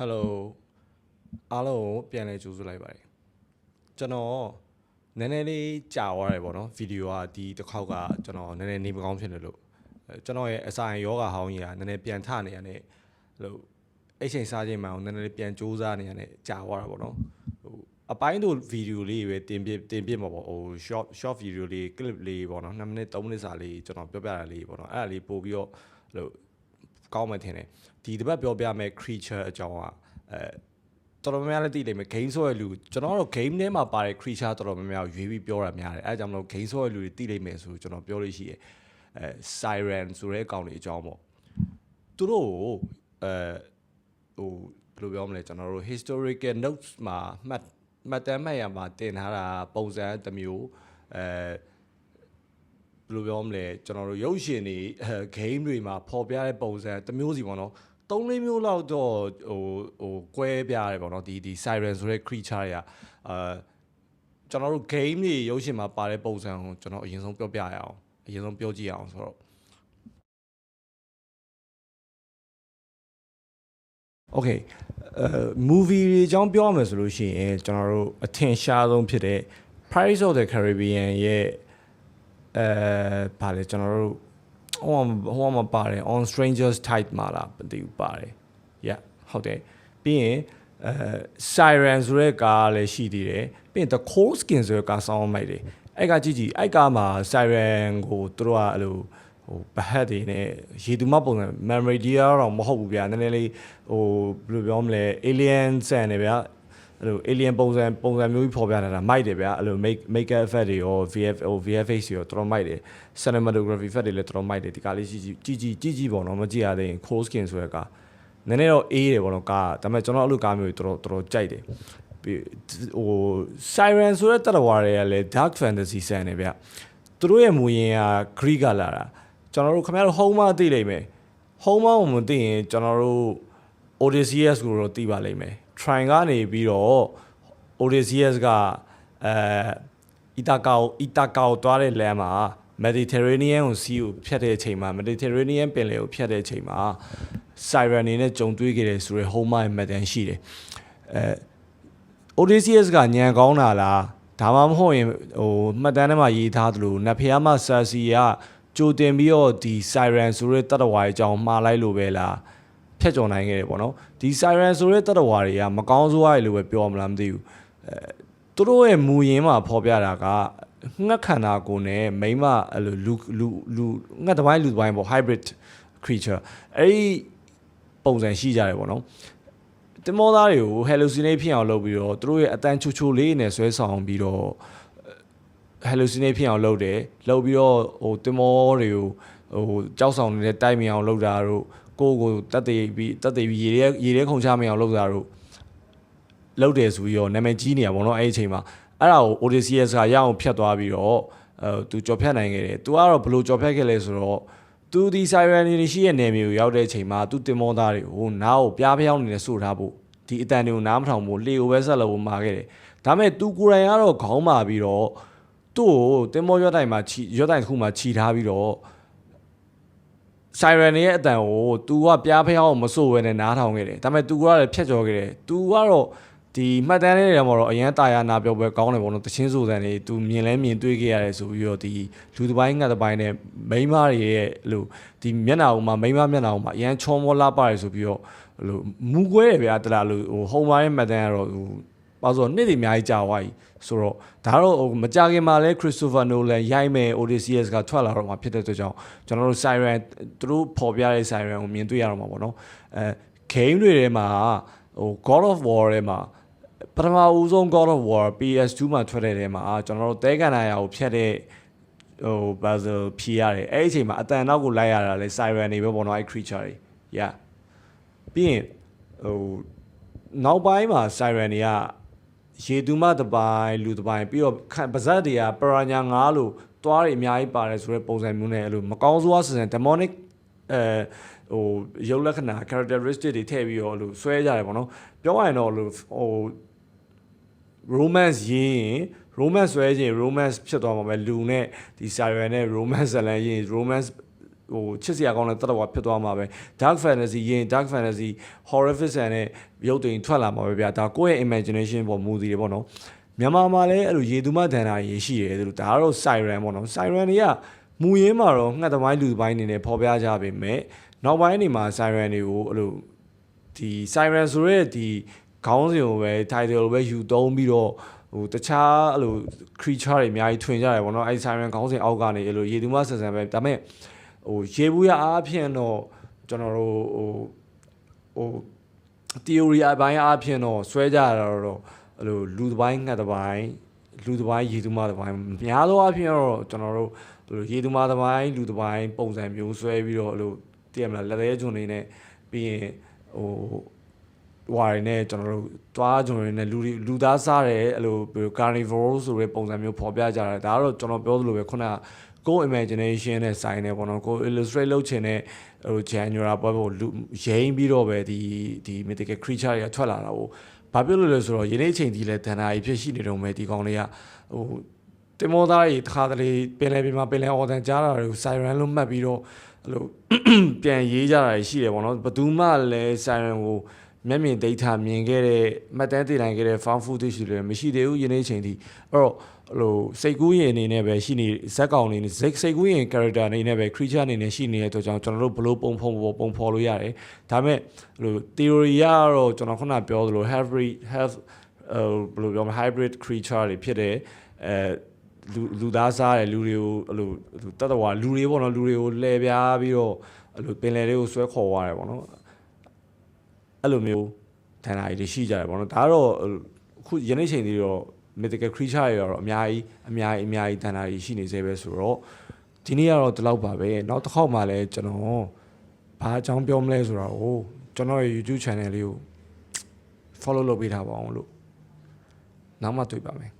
Hello အားလုံးကိုပြန်လဲကြိုဆိုလိုက်ပါတယ်ကျွန်တော်နည်းနည်းလေးကြာသွားတယ်ပေါ့နော်ဗီဒီယိုကဒီတစ်ခေါက်ကကျွန်တော်နည်းနည်းနေမကောင်းဖြစ်နေလို့အဲကျွန်တော်ရဲ့အစာရင်ယောဂဟောင်းကြီးကနည်းနည်းပြန်ထနေရတယ်လို့အဲ့ချိန်စားချိန်မှအောင်နည်းနည်းလေးပြန်စူးစမ်းနေရတယ်ကြာသွားတာပေါ့နော်ဟိုအပိုင်းတို့ဗီဒီယိုလေးပဲတင်ပြတင်ပြမှာပေါ့ဟို short short video လေး clip လေးပေါ့နော်2မိနစ်3မိနစ်စာလေးကျွန်တော်ပြောပြတာလေးပေါ့နော်အဲ့ဒါလေးပို့ပြီးတော့လို့ ကောင်းမှထင်တယ်ဒီတစ်ပတ်ပြောပြမယ့် creature အကြောင်းကအဲတော်တော်များများလည်းသိလိမ့်မယ် game ဆိုတဲ့လူကျွန်တော်တို့ game ထဲမှာပါတဲ့ creature တော်တော်များများရွေးပြီးပြောတာများတယ်အဲဒါကြောင့်မလို့ game ဆိုတဲ့လူတွေသိလိမ့်မယ်ဆိုကျွန်တော်ပြောလို့ရှိရယ်အဲ siren ဆိုတဲ့အကောင်လေးအကြောင်းပေါ့သူတို့ကိုအဲဟိုဘယ်လိုပြောမလဲကျွန်တော်တို့ historical notes မှာမှတ်မှတ်တမ်းမှတ်ရမှာတင်ထားတာပုံစံတစ်မျိုးအဲဘ ယ်လိုပြောမလဲကျွန်တော်တို့ရုပ်ရှင်တွေအဲ game တွေမှာပေါ်ပြတဲ့ပုံစံတစ်မျိုးစီပေါ့နော်သုံးလေးမျိုးလောက်တော့ဟိုဟိုကွဲပြားတယ်ပေါ့နော်ဒီဒီ siren ဆိုတဲ့ creature တွေကအာကျွန်တော်တို့ game တွေရုပ်ရှင်မှာပါတဲ့ပုံစံကိုကျွန်တော်အရင်ဆုံးပြောပြရအောင်အရင်ဆုံးပြောကြည့်ရအောင်ဆိုတော့ Okay အဲ movie တွေအကြောင်းပြောရမယ်ဆိုလို့ရှိရင်ကျွန်တော်တို့အထင်ရှားဆုံးဖြစ်တဲ့ Pirates of the Caribbean ရဲ့ အဲဗာလေကျွန်တော်တို့ဟိုမှာဟိုမှာပါတယ် On Strangers Tide မှာလားမသိဘူးပါတယ် yeah ဟုတ်တယ်ပြီးရင်အဲ Siren ဆိုတဲ့ကားလည်းရှိသေးတယ်ပြီးရင် The Cold Skin ဆိုတဲ့ကားစောင်းမိုက်တယ်အဲ့ကကြည့်ကြည့်အဲ့ကားမှာ Siren ကိုသူတို့ကအဲ့လိုဟိုဘဟက်တွေနဲ့ရေသူမပုံစံ memory dear တော့မဟုတ်ဘူးဗျာနည်းနည်းလေးဟိုဘယ်လိုပြောမလဲ alien ဆန်နေဗျာ အဲ့လို alien ပုံစံပုံစံမျိုးကြီးပေါ်ပြတာမိုက်တယ်ဗျာအဲ့လို make make effect တွေရော VF ဟို VFX တွေရောတော်တော်မိုက်တယ် cinematography effect တွေလည်းတော်တော်မိုက်တယ်ဒီကားလေးကြည့်ကြည့်ကြည့်ကြည့်ကြည့်ပေါ့နော်မကြည့်ရသေးရင် cold skin ဆိုတဲ့ကားနည်းနည်းတော့အေးတယ်ပေါ့နော်ကားဒါပေမဲ့ကျွန်တော်အဲ့လိုကားမျိုးတွေတော်တော်တော်တော်ကြိုက်တယ်ပြီးဟို siren ဆိုတဲ့တရဝါတွေကလည်း dark fantasy ဆန်နေဗျသူတို့ရဲ့မူရင်းက Greek ကလာတာကျွန်တော်တို့ခင်ဗျားတို့ home မသိလိမ့်မယ် home မကိုမသိရင်ကျွန်တော်တို့ Odysseus ကိုတော့သိပါလိမ့်မယ် try ကနေပြီးတော့ Odysseus ကအဲအီတာကာကိုအီတာကာကိုတွားတဲ့လမ်းမှာ Mediterranean ကိုစီးကိုဖြတ်တဲ့အချိန်မှာ Mediterranean ပင်လယ်ကိုဖြတ်တဲ့အချိန်မှာ Siren နေနဲ့ကြုံတွေ့ခဲ့တယ်ဆိုရယ် home ရဲ့ method ရှိတယ်အဲ Odysseus ကညံကောင်းတာလားဒါမှမဟုတ်ရင်ဟိုမှတ်တမ်းထဲမှာရေးထားသလိုနတ်ဖျားမဆာစီကကြိုတင်ပြီးတော့ဒီ Siren ဆိုတဲ့တတဝါရဲ့အကြောင်းမှားလိုက်လို့ပဲလား ဖြတ်ကျော်နိုင်ခဲ့တယ်ပေါ့နော်ဒီ Siren ဆိုတဲ့တတဝါတွေကမကောင်းဆိုးရည်လို့ပဲပြောမလားမသိဘူးအဲသူတို့ရဲ့မူရင်းမှာဖော်ပြတာကငှက်ခန္ဓာကိုယ်နဲ့မိန်းမအဲ့လိုလူလူလူငှက်တစ်ပိုင်းလူတစ်ပိုင်းပေါ့ hybrid creature အဲ့ဒီပုံစံရှိကြတယ်ပေါ့နော်တင်မောသားတွေကို hallucinate ဖြစ်အောင်လုပ်ပြီးတော့သူတို့ရဲ့အတန်ချိုချိုလေးနဲ့ဆွဲဆောင်ပြီးတော့ hallucinate ဖြစ်အောင်လုပ်တယ်လုပ်ပြီးတော့ဟိုတင်မောတွေကိုဟိုကြောက်ဆောင်နေတဲ့တိုက်မြင်အောင်လုပ်တာတို့ ကိုယ့်ကိုတက်သေးပြီးတက်သေးပြီးရေရဲရေရဲခုန်ချမအောင်လုပ်တာတို့လုပ်တယ်ဆိုပြီးတော့နာမည်ကြီးနေရပါတော့အဲ့ဒီအချိန်မှာအဲ့ဒါကို Odysseus ကရအောင်ဖြတ်သွားပြီးတော့အဲသူကြော်ဖြတ်နိုင်ခဲ့တယ်။ तू ကတော့ဘလို့ကြော်ဖြတ်ခဲ့လဲဆိုတော့သူဒီ Siren နေရှိရဲ့နေမျိုးကိုရောက်တဲ့အချိန်မှာသူတင်မောသားတွေကိုနားကိုပြားဖျောင်းနေနဲ့ဆိုထားဖို့ဒီအတန်တွေကိုနားမထောင်ဖို့လေကိုပဲဆက်လို့မှာခဲ့တယ်။ဒါပေမဲ့ तू ကိုယ်တိုင်ကတော့ခေါင်းမာပြီးတော့သူ့ကိုတင်မောရွက်တိုင်မှာခြီရွက်တိုင်တစ်ခုမှာခြီထားပြီးတော့ Siren ရဲ့အတန်ကို तू ကပြားဖျောင်းအောင်မဆို့ဝဲနဲ့နားထောင်ခဲ့တယ်။ဒါပေမဲ့ तू ကလည်းဖြတ်ကျော်ခဲ့တယ်။ तू ကတော့ဒီမှတ်တမ်းလေးတွေမှာတော့အရန်တာယာနာပြောပွဲကောင်းတယ်ပေါ့နော်တချင်းဆိုတဲ့နေသူမြင်လဲမြင်တွေ့ခဲ့ရတယ်ဆိုပြီးတော့ဒီလူတစ်ပိုင်းငှက်တစ်ပိုင်းနဲ့မိန်းမတွေရဲ့လို့ဒီမျက်နှာပေါ်မှာမိန်းမမျက်နှာပေါ်မှာအရန်ချောမောလာပါတယ်ဆိုပြီးတော့လို့မူကွဲတယ်ဗျာတလားလို့ဟိုဟုံမာရဲ့မှတ်တမ်းကတော့ဟို ပါဆိုတော့နေ့တွေအများကြီးကြာသွားပြီဆိုတော့ဒါတော့ဟိုမကြခင်မှာလဲ Christopher Nolan ရိုက်မယ် Odysseus ကထွက်လာတော့မှာဖြစ်တဲ့အတွက်ကြောင့်ကျွန်တော်တို့ Siren သူတို့ပေါ်ပြတဲ့ Siren ကိုမြင်တွေ့ရတော့မှာပေါ့နော်အဲ game တွေထဲမှာဟို God of War ထဲမှာပထမဦးဆုံး God of War PS2 မှာထွက်တဲ့ထဲမှာကျွန်တော်တို့တဲကန်နာယာကိုဖြတ်တဲ့ဟို puzzle ဖြေရတယ်အဲ့ဒီအချိန်မှာအတန်နောက်ကိုလိုက်ရတာလဲ siren တွေပဲပေါ့နော်အဲ့ creature တွေ yeah ပြီးရင်ဟိုနောက်ပိုင်းမှာ siren တွေက ရေသူမတစ်ပိုင်းလူတစ်ပိုင်းပြီးတော့ပါဇက်တွေကပရာညာငါလို့တွားတွေအများကြီးပါတယ်ဆိုတဲ့ပုံစံမျိုးနဲ့အဲ့လိုမကောင်းဆိုးအဆန် demonic အဲဟိုရုပ်လက္ခဏာ characteristic တွေထည့်ပြီးတော့လို့ဆွဲကြတယ်ပေါ့နော်ပြောရရင်တော့လို့ဟို romance ရေးရင် romance ဆွဲခြင်း romance ဖြစ်သွားမှာပဲလူနဲ့ဒီ siren နဲ့ romance ဇာတ်လမ်းရေး romance ဟိုချစ်စရာကောင်းတဲ့တတဝါဖြစ်သွားမှာပဲ dark fantasy ရင် dark fantasy horror fiction နဲ့ရုပ်သိမ်းထွက်လာမှာပဲဗျာဒါကိုယ့်ရဲ့ imagination ပေါ်မူတည်တယ်ပေါ့နော်မြန်မာမှာလည်းအဲ့လိုရေသူမဒဏ္ဍာရေရှိတယ်သူတို့ဒါကတော့ siren ပေါ့နော် siren တွေကမူရင်းမှာတော့ငှက်သမိုင်းလူသမိုင်းအနေနဲ့ဖော်ပြကြပေမဲ့နောက်ပိုင်းအနေမှာ siren တွေကိုအဲ့လိုဒီ siren ဆိုရဲဒီခေါင်းစဉ်ကိုပဲ title ကိုပဲယူသုံးပြီးတော့ဟိုတခြားအဲ့လို creature တွေအများကြီးထွင်ကြတယ်ပေါ့နော်အဲ့ siren ခေါင်းစဉ်အောက်ကနေအဲ့လိုရေသူမဆန်ဆန်ပဲဒါပေမဲ့ ဟိုရေဘူးရအားဖြင့်တော့ကျွန်တော်တို့ဟိုဟို theory အပိုင်းအားဖြင့်တော့ဆွဲကြရတာတော့အဲ့လိုလူတစ်ပိုင်းငှက်တစ်ပိုင်းလူတစ်ပိုင်းရေသူမတစ်ပိုင်းများသောအားဖြင့်တော့ကျွန်တော်တို့အဲ့လိုရေသူမတစ်ပိုင်းလူတစ်ပိုင်းပုံစံမျိုးဆွဲပြီးတော့အဲ့လိုတည်ရမလားလက်သေးကျွန်းနေနဲ့ပြီးရင်ဟိုဟွာတွေနဲ့ကျွန်တော်တို့တွားကျွန်းတွေနဲ့လူတွေလူသားစားတယ်အဲ့လိုဘယ်လို carnivore ဆိုတဲ့ပုံစံမျိုးပေါ်ပြကြတယ်ဒါကတော့ကျွန်တော်ပြောသလိုပဲခုနက ကိုယ် imagination နဲ့ဆိုင်နေပေါ့နော်ကိုယ် illustrate လုပ်ချင်တဲ့ဟို January ပွဲပေါ်လူရိမ့်ပြီးတော့ပဲဒီဒီ mythical creature တွေကထွက်လာတာကိုဘာဖြစ်လို့လဲဆိုတော့ယနေ့ချိန်ဒီလဲဒဏ္ဍာရီဖြစ်ရှိနေတော့မယ်ဒီကောင်လေးကဟိုတင်မောသားတွေတစ်ခါတလေပင်လယ်ပြင်မှာပင်လယ်အော်တန်ကြားတာတွေကို siren လို့မှတ်ပြီးတော့အဲ့လိုပြန်ရေးကြတာရှိတယ်ပေါ့နော်ဘယ်သူမှလည်း siren ကို မျက်မြင် data မြင်ခဲ့တဲ့မှတ်တမ်းတင်နိုင်ခဲ့တဲ့ found footage တွေလည်းမရှိသေးဘူးယနေ့ချိန်ထိအဲ့တော့ဟိုစိတ်ကူးရင်အနေနဲ့ပဲရှိနေဇက်ကောင်အနေနဲ့စိတ်စိတ်ကူးရင် character အနေနဲ့ပဲ creature အနေနဲ့ရှိနေတဲ့အတွက်ကြောင့်ကျွန်တော်တို့ဘလို့ပုံဖုံပုံပုံဖော်လို့ရတယ်ဒါပေမဲ့ဟို theory ကတော့ကျွန်တော်ခုနပြောသလို hybrid have ဟိုဘယ်လိုပြောမလဲ hybrid creature တွေဖြစ်တယ်အဲလူလူသားစားတယ်လူတွေကိုအဲ့လိုတတ်တော်လူတွေပေါ့နော်လူတွေကိုလှည့်ပြားပြီးတော့အဲ့လိုပင်လယ်တွေကိုဆွဲခေါ်သွားတယ်ပေါ့နော် အဲ့လိုမျိုးဌာနကြီးတွေရှိကြတယ်ပေါ့နော်ဒါကတော့ခုယနေ့ချိန်ဒီတော့ mythical creature တွေကတော့အများကြီးအများကြီးအများကြီးဌာနကြီးရှိနေသေးပဲဆိုတော့ဒီနေ့ကတော့ဒီလောက်ပါပဲနောက်တစ်ခေါက်မှလည်းကျွန်တော်ဘာအကြောင်းပြောမလဲဆိုတော့ကျွန်တော်ရဲ့ YouTube channel လေးကို follow လုပ်ပေးထားပါအောင်လို့နောက်မှတွေ့ပါမယ်